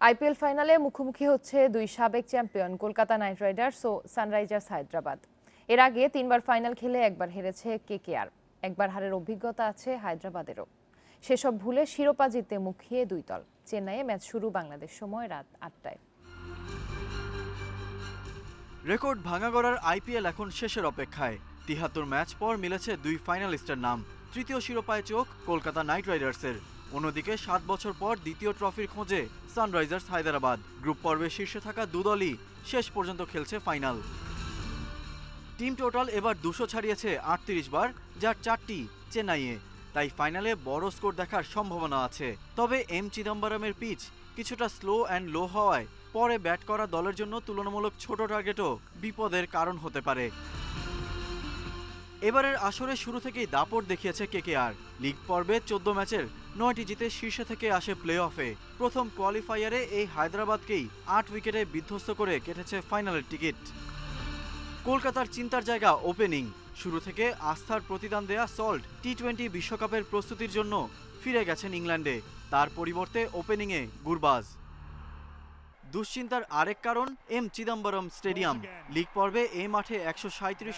IPL ফাইনালে মুখোমুখি হচ্ছে দুই সাবেক চ্যাম্পিয়ন কলকাতা নাইট রাইডার্স ও সানরাইজার্স হায়দ্রাবাদ। এর আগে তিনবার ফাইনাল খেলে একবার হেরেছে কেকেআর, একবার হারের অভিজ্ঞতা আছে হায়দ্রাবাদেরও। সেসব ভুলে শিরোপা জিতে মুখিয়ে দুই দল। চেন্নাইয়ে ম্যাচ শুরু বাংলাদেশ সময় রাত আটটায়। রেকর্ড ভাঙা গড়ার আইপিএল এখন শেষের অপেক্ষায়। তিহাত্তর ম্যাচ পর মিলেছে দুই ফাইনালিস্টের নাম। তৃতীয় শিরোপায় চোখ কলকাতা নাইট রাইডার্সের। অন্যদিকে সাত বছর পর দ্বিতীয় ট্রফির খোঁজে সানরাইজার্স হায়দ্রাবাদ। গ্রুপ পর্বে শীর্ষে থাকা দুদলই শেষ পর্যন্ত খেলছে ফাইনাল। টিম টোটাল এবার দুশো ছাড়িয়েছে আটত্রিশ বার, যার চারটি চেন্নাইয়ে। তাই ফাইনালে বড় স্কোর দেখার সম্ভাবনা আছে। তবে এম চিদম্বরমের পিচ কিছুটা স্লো অ্যান্ড লো হওয়ায় পরে ব্যাট করা দলের জন্য তুলনামূলক ছোট টার্গেটও বিপদের কারণ হতে পারে। এবারের আসরে শুরু থেকেই দাপট দেখিয়েছে কেকেআর। লিগ পর্বে চোদ্দ ম্যাচের নয়টি জিতে শীর্ষে থেকে আসে প্লে অফে প্রথম কোয়ালিফায়ারে এই হায়দ্রাবাদকেই আট উইকেটে বিধ্বস্ত করে কেটেছে ফাইনালের টিকিট। কলকাতার চিন্তার জায়গা ওপেনিং। শুরু থেকে আস্থার প্রতিদান দেয়া সল্ট টি টোয়েন্টি বিশ্বকাপের প্রস্তুতির জন্য ফিরে গেছেন ইংল্যান্ডে। তার পরিবর্তে ওপেনিংয়ে গুরবাজ। দুশ্চিন্তার আরেক কারণ এম চিদম্বরম স্টেডিয়াম। লিগ পর্বে এই মাঠে একশো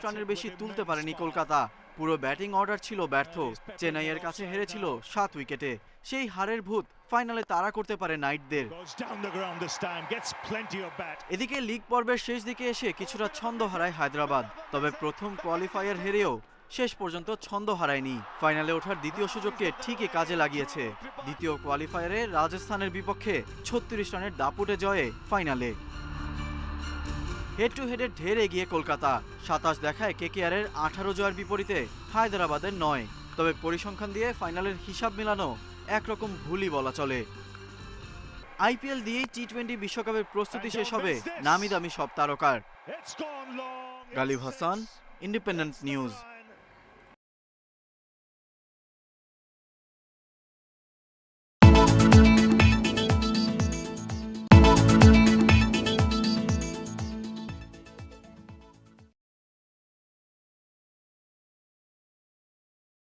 রানের বেশি তুলতে পারেনি কলকাতা। পুরো ব্যাটিং অর্ডার ছিল ব্যর্থ। চেন্নাইয়ের কাছে হেরেছিল সাত উইকেটে। সেই হারের ভূত ফাইনালে তাড়া করতে পারে নাইটদের. এদিকে লিগ পর্বের শেষ দিকে এসে কিছুটা ছন্দ হারায় হায়দ্রাবাদ। তবে প্রথম কোয়ালিফায়ার হেরেও শেষ পর্যন্ত ছন্দ হারায়নি। ফাইনালে ওঠার দ্বিতীয় সুযোগকে ঠিকই কাজে লাগিয়েছে। দ্বিতীয় কোয়ালিফায়ারে রাজস্থানের বিপক্ষে ছত্রিশ রানের দাপুটে জয়ে ফাইনালে। হেড টু হেডের ঢের এগিয়ে কলকাতা। সাতাশ দেখায় কেকেআরের আঠারো জয়ের বিপরীতে হায়দ্রাবাদের নয়। তবে পরিসংখ্যান দিয়ে ফাইনালের হিসাব মেলানো একরকম ভুলই বলা চলে। আইপিএল দিয়েই টি টোয়েন্টি বিশ্বকাপের প্রস্তুতি শেষ হবে নামি দামি সব তারকার। Galib Hasan, independent news.